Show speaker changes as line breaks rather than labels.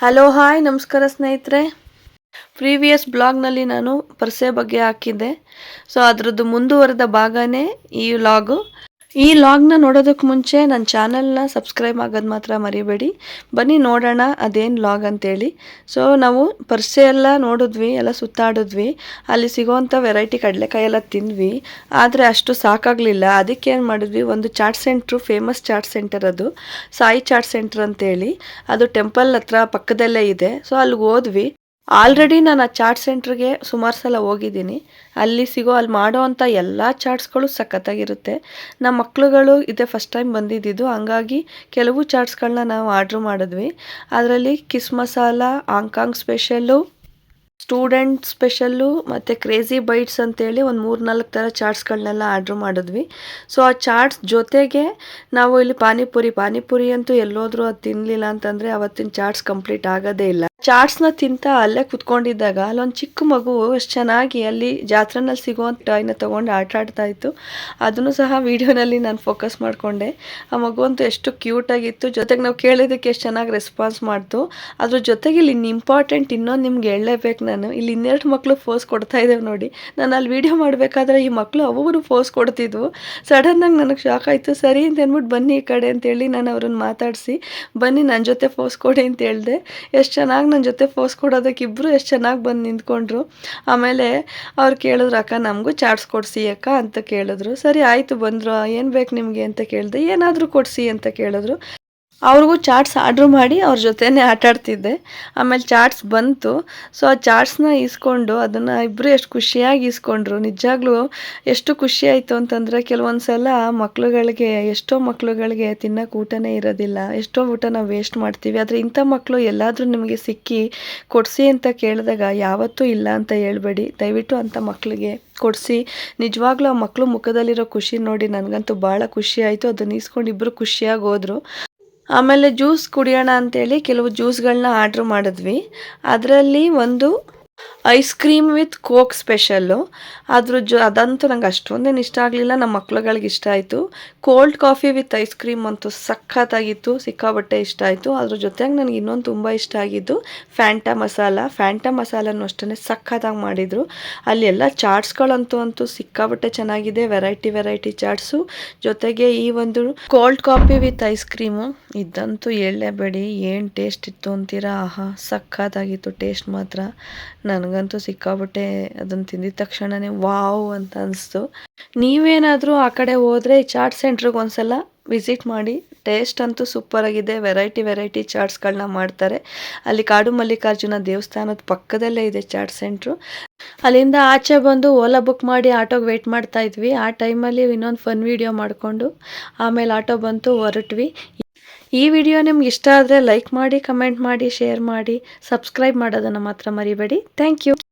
Hello hi ನಮಸ್ಕಾರ ಸ್ನೇಹಿತರೆ. Previous ಬ್ಲಾಗ್ನಲ್ಲಿ ನಾನು ಪರ್ಸೆ ಬಗ್ಗೆ ಹಾಕಿದ್ದೆ. ಸೊ ಅದರದ್ದು ಮುಂದುವರೆದ ಭಾಗನೇ ಈ ಲಾಗು ಈ ಲಾಗ್ನ ನೋಡೋದಕ್ಕೆ ಮುಂಚೆ ನನ್ನ ಚಾನಲ್ನ ಸಬ್ಸ್ಕ್ರೈಬ್ ಆಗೋದು ಮಾತ್ರ ಮರಿಬೇಡಿ. ಬನ್ನಿ ನೋಡೋಣ ಅದೇನು ಲಾಗ್ ಅಂತೇಳಿ. ಸೊ ನಾವು ಪರ್ಸೆ ಎಲ್ಲ ನೋಡಿದ್ವಿ, ಎಲ್ಲ ಸುತ್ತಾಡಿದ್ವಿ. ಅಲ್ಲಿ ಸಿಗೋವಂಥ ವೆರೈಟಿ ಕಡಲೆಕಾಯಿ ಎಲ್ಲ ತಿಂದ್ವಿ. ಆದರೆ ಅಷ್ಟು ಸಾಕಾಗಲಿಲ್ಲ. ಅದಕ್ಕೆ ಏನು ಮಾಡಿದ್ವಿ, ಒಂದು chat centre, famous chat centre ಅದು. ಸಾಯಿ ಚಾಟ್ ಸೆಂಟರ್ ಅಂತೇಳಿ. ಅದು ಟೆಂಪಲ್ ಹತ್ರ ಪಕ್ಕದಲ್ಲೇ ಇದೆ. ಸೊ ಅಲ್ಲಿಗೆ ಹೋದ್ವಿ. ಆಲ್ರೆಡಿ ನಾನು ಆ ಚಾಟ್ ಸೆಂಟ್ರಿಗೆ ಸುಮಾರು ಸಲ ಹೋಗಿದ್ದೀನಿ. ಅಲ್ಲಿ ಸಿಗೋ, ಅಲ್ಲಿ ಮಾಡೋ ಅಂಥ ಎಲ್ಲ ಚಾಟ್ಸ್ಗಳು ಸಖತ್ತಾಗಿರುತ್ತೆ. ನಮ್ಮ ಮಕ್ಕಳುಗಳು ಇದೇ ಫಸ್ಟ್ ಟೈಮ್ ಬಂದಿದ್ದಿದ್ದು. ಹಂಗಾಗಿ ಕೆಲವು ಚಾಟ್ಸ್ಗಳನ್ನ ನಾವು ಆರ್ಡ್ರ್ ಮಾಡಿದ್ವಿ. ಅದರಲ್ಲಿ kiss masala Hong Kong special, student special ಮತ್ತು ಕ್ರೇಜಿ ಬೈಟ್ಸ್ ಅಂತೇಳಿ ಒಂದು ಮೂರು ನಾಲ್ಕು ಥರ ಚಾಟ್ಸ್ಗಳನ್ನೆಲ್ಲ ಆರ್ಡ್ರ್ ಮಾಡಿದ್ವಿ. ಸೊ ಆ ಚಾಟ್ಸ್ ಜೊತೆಗೆ ನಾವು ಇಲ್ಲಿ ಪಾನಿಪುರಿ ಪಾನಿಪುರಿ ಅಂತೂ ಎಲ್ಲೋದ್ರೂ ಅದು ತಿನ್ನಲಿಲ್ಲ ಅಂತಂದರೆ ಅವತ್ತಿನ ಚಾಟ್ಸ್ ಕಂಪ್ಲೀಟ್ ಆಗೋದೇ ಇಲ್ಲ. ಚಾಟ್ಸ್ನ ತಿಂತಾ ಅಲ್ಲೇ ಕುತ್ಕೊಂಡಿದ್ದಾಗ ಅಲ್ಲೊಂದು ಚಿಕ್ಕ ಮಗು ಎಷ್ಟು ಚೆನ್ನಾಗಿ ಅಲ್ಲಿ ಜಾತ್ರೆನಲ್ಲಿ ಸಿಗುವಂಥ ಟಾಯ್ನ ತೊಗೊಂಡು ಆಟ ಆಡ್ತಾ ಇತ್ತು. ಅದನ್ನು ಸಹ ವೀಡಿಯೋನಲ್ಲಿ ನಾನು ಫೋಕಸ್ ಮಾಡಿಕೊಂಡೆ. ಆ ಮಗು ಅಂತೂ ಎಷ್ಟು ಕ್ಯೂಟಾಗಿತ್ತು. ಜೊತೆಗೆ ನಾವು ಕೇಳಿದ್ದಕ್ಕೆ ಎಷ್ಟು ಚೆನ್ನಾಗಿ ರೆಸ್ಪಾನ್ಸ್ ಮಾಡ್ತು. ಅದ್ರ ಜೊತೆಗೆ ಇಲ್ಲಿ ಇಂಪಾರ್ಟೆಂಟ್ ಇನ್ನೊಂದು ನಿಮ್ಗೆ ಹೇಳಲೇಬೇಕು ನಾನು. ಇಲ್ಲಿ ಇನ್ನೆರಡು ಮಕ್ಕಳು ಫೋಸ್ ಕೊಡ್ತಾ ಇದ್ದೇವೆ ನೋಡಿ. ನಾನು ಅಲ್ಲಿ ವೀಡಿಯೋ ಮಾಡಬೇಕಾದ್ರೆ ಈ ಮಕ್ಕಳು ಅವರು ಫೋಸ್ ಕೊಡ್ತಿದ್ವು. ಸಡನ್ನಾಗಿ ನನಗೆ ಶಾಕ್ ಆಯಿತು. ಸರಿ ಅಂತ ಅಂದ್ಬಿಟ್ಟು ಬನ್ನಿ ಈ ಕಡೆ ಅಂತೇಳಿ ನಾನು ಅವ್ರನ್ನ ಮಾತಾಡಿಸಿ, ಬನ್ನಿ ನನ್ನ ಜೊತೆ ಫೋಸ್ ಕೊಡಿ ಅಂತ ಹೇಳಿದೆ. ಎಷ್ಟು ಚೆನ್ನಾಗಿ ನನ್ನ ಜೊತೆ ಫೋಸ್ ಕೊಡೋದಕ್ಕೆ ಇಬ್ಬರು ಎಷ್ಟು ಚೆನ್ನಾಗಿ ಬಂದು ನಿಂತ್ಕೊಂಡ್ರು. ಆಮೇಲೆ ಅವ್ರು ಕೇಳಿದ್ರು, ಅಕ್ಕ, ನಮಗೂ ಚಾಟ್ಸ್ ಕೊಡಿಸಿ ಅಕ್ಕ ಅಂತ ಕೇಳಿದ್ರು. ಸರಿ, ಆಯಿತು ಬಂದರು. ಏನು ಬೇಕು ನಿಮಗೆ? ಅಂತ ಕೇಳಿದೆ. ಏನಾದರೂ ಕೊಡಿಸಿ ಅಂತ ಕೇಳಿದ್ರು. ಅವ್ರಿಗೂ ಚಾಟ್ಸ್ ಆರ್ಡ್ರ್ ಮಾಡಿ ಅವ್ರ ಜೊತೆನೇ ಆಟಾಡ್ತಿದ್ದೆ ಆಮೇಲೆ ಚಾಟ್ಸ್ ಬಂತು. ಸೊ ಆ ಚಾಟ್ಸ್ನ ಈಸ್ಕೊಂಡು ಅದನ್ನು ಇಬ್ಬರು ಎಷ್ಟು ಖುಷಿಯಾಗಿ ಈಸ್ಕೊಂಡ್ರು. ನಿಜಾಗ್ಲೂ ಎಷ್ಟು ಖುಷಿ ಆಯಿತು ಅಂತಂದರೆ ಕೆಲವೊಂದು ಸಲ ಮಕ್ಳುಗಳಿಗೆ, ಎಷ್ಟೋ ಮಕ್ಕಳುಗಳಿಗೆ ತಿನ್ನೋಕೆ ಊಟನೇ ಇರೋದಿಲ್ಲ. ಎಷ್ಟೋ ಊಟ ನಾವು ವೇಸ್ಟ್ ಮಾಡ್ತೀವಿ. ಆದರೆ ಇಂಥ ಮಕ್ಕಳು ಎಲ್ಲಾದರೂ ನಿಮಗೆ ಸಿಕ್ಕಿ ಕೊಡಿಸಿ ಅಂತ ಕೇಳಿದಾಗ ಯಾವತ್ತೂ ಇಲ್ಲ ಅಂತ ಹೇಳ್ಬೇಡಿ. ದಯವಿಟ್ಟು ಅಂಥ ಮಕ್ಕಳಿಗೆ ಕೊಡಿಸಿ. ನಿಜವಾಗ್ಲೂ ಆ ಮಕ್ಕಳು ಮುಖದಲ್ಲಿರೋ ಖುಷಿ ನೋಡಿ ನನಗಂತೂ ಭಾಳ ಖುಷಿ ಆಯಿತು. ಅದನ್ನು ಈಸ್ಕೊಂಡು ಇಬ್ಬರು ಖುಷಿಯಾಗಿ ಹೋದರು. ಆಮೇಲೆ ಜ್ಯೂಸ್ ಕುಡಿಯೋಣ ಅಂತೇಳಿ ಕೆಲವು ಜ್ಯೂಸ್ಗಳನ್ನ ಆರ್ಡ್ರ್ ಮಾಡಿದ್ವಿ. ಅದರಲ್ಲಿ ಒಂದು ice cream with coke special. ಅದ್ರ ಜೊ, ಅದಂತೂ ನಂಗೆ ಅಷ್ಟೊಂದೇನು ಇಷ್ಟ ಆಗಲಿಲ್ಲ. ನಮ್ಮ ಮಕ್ಳುಗಳಿಗೆ ಇಷ್ಟ ಆಯಿತು. Cold coffee with ice cream ಅಂತೂ ಸಖತ್ತಾಗಿತ್ತು. ಸಿಕ್ಕಾಬಟ್ಟೆ ಇಷ್ಟ ಆಯಿತು. ಅದ್ರ ಜೊತೆಗೆ ನನಗೆ ಇನ್ನೊಂದು ತುಂಬ ಇಷ್ಟ ಆಗಿದ್ದು ಫ್ಯಾಂಟಾ ಮಸಾಲ. ಫ್ಯಾಂಟಾ ಮಸಾಲನೂ ಅಷ್ಟೇ ಸಖತ್ತಾಗಿ ಮಾಡಿದರು. ಅಲ್ಲಿ ಎಲ್ಲ ಚಾಟ್ಸ್ಗಳಂತೂ ಅಂತೂ ಸಿಕ್ಕಾಬಟ್ಟೆ ಚೆನ್ನಾಗಿದೆ. Variety variety chats. ಜೊತೆಗೆ ಈ ಒಂದು cold coffee with ice cream. ಇದಂತೂ ಹೇಳಲೇಬೇಡಿ. ಏನು ಟೇಸ್ಟ್ ಇತ್ತು ಅಂತೀರಾ? ಆಹಾ, ಸಖತ್ತಾಗಿತ್ತು. ಟೇಸ್ಟ್ ಮಾತ್ರ. ನನಗಂತೂ ಸಿಕ್ಕಾಬಿಟ್ಟೆ ಅದನ್ನು ತಿಂದಿದ ತಕ್ಷಣವೇ ವಾವ್ ಅಂತ ಅನಿಸ್ತು. ನೀವೇನಾದರೂ ಆ ಕಡೆ ಹೋದರೆ ಚಾಟ್ ಸೆಂಟ್ರಿಗೆ ಒಂದ್ಸಲ ವಿಸಿಟ್ ಮಾಡಿ. ಟೇಸ್ಟ್ ಅಂತೂ ಸೂಪರಾಗಿದೆ ವೆರೈಟಿ ವೆರೈಟಿ ಚಾಟ್ಸ್ಗಳನ್ನ ಮಾಡ್ತಾರೆ. ಅಲ್ಲಿ ಕಾಡು ಮಲ್ಲಿಕಾರ್ಜುನ ದೇವಸ್ಥಾನದ ಪಕ್ಕದಲ್ಲೇ ಇದೆ ಚಾಟ್ ಸೆಂಟ್ರು. ಅಲ್ಲಿಂದ ಆಚೆ ಬಂದು ಓಲಾ ಬುಕ್ ಮಾಡಿ ಆಟೋಗೆ ವೆಯ್ಟ್ ಮಾಡ್ತಾ ಇದ್ವಿ. ಆ ಟೈಮಲ್ಲಿ ಇನ್ನೊಂದು ಫನ್ ವೀಡಿಯೋ ಮಾಡಿಕೊಂಡು ಆಮೇಲೆ ಆಟೋ ಬಂತು ಹೊರಟ್ವಿ. ಈ ವಿಡಿಯೋ ನಿಮ್ಗೆ ಇಷ್ಟ ಆದರೆ ಲೈಕ್ ಮಾಡಿ ಕಮೆಂಟ್ ಮಾಡಿ ಶೇರ್ ಮಾಡಿ ಸಬ್ಸ್ಕ್ರೈಬ್ ಮಾಡೋದನ್ನು ಮಾತ್ರ ಮರಿಬೇಡಿ. Thank you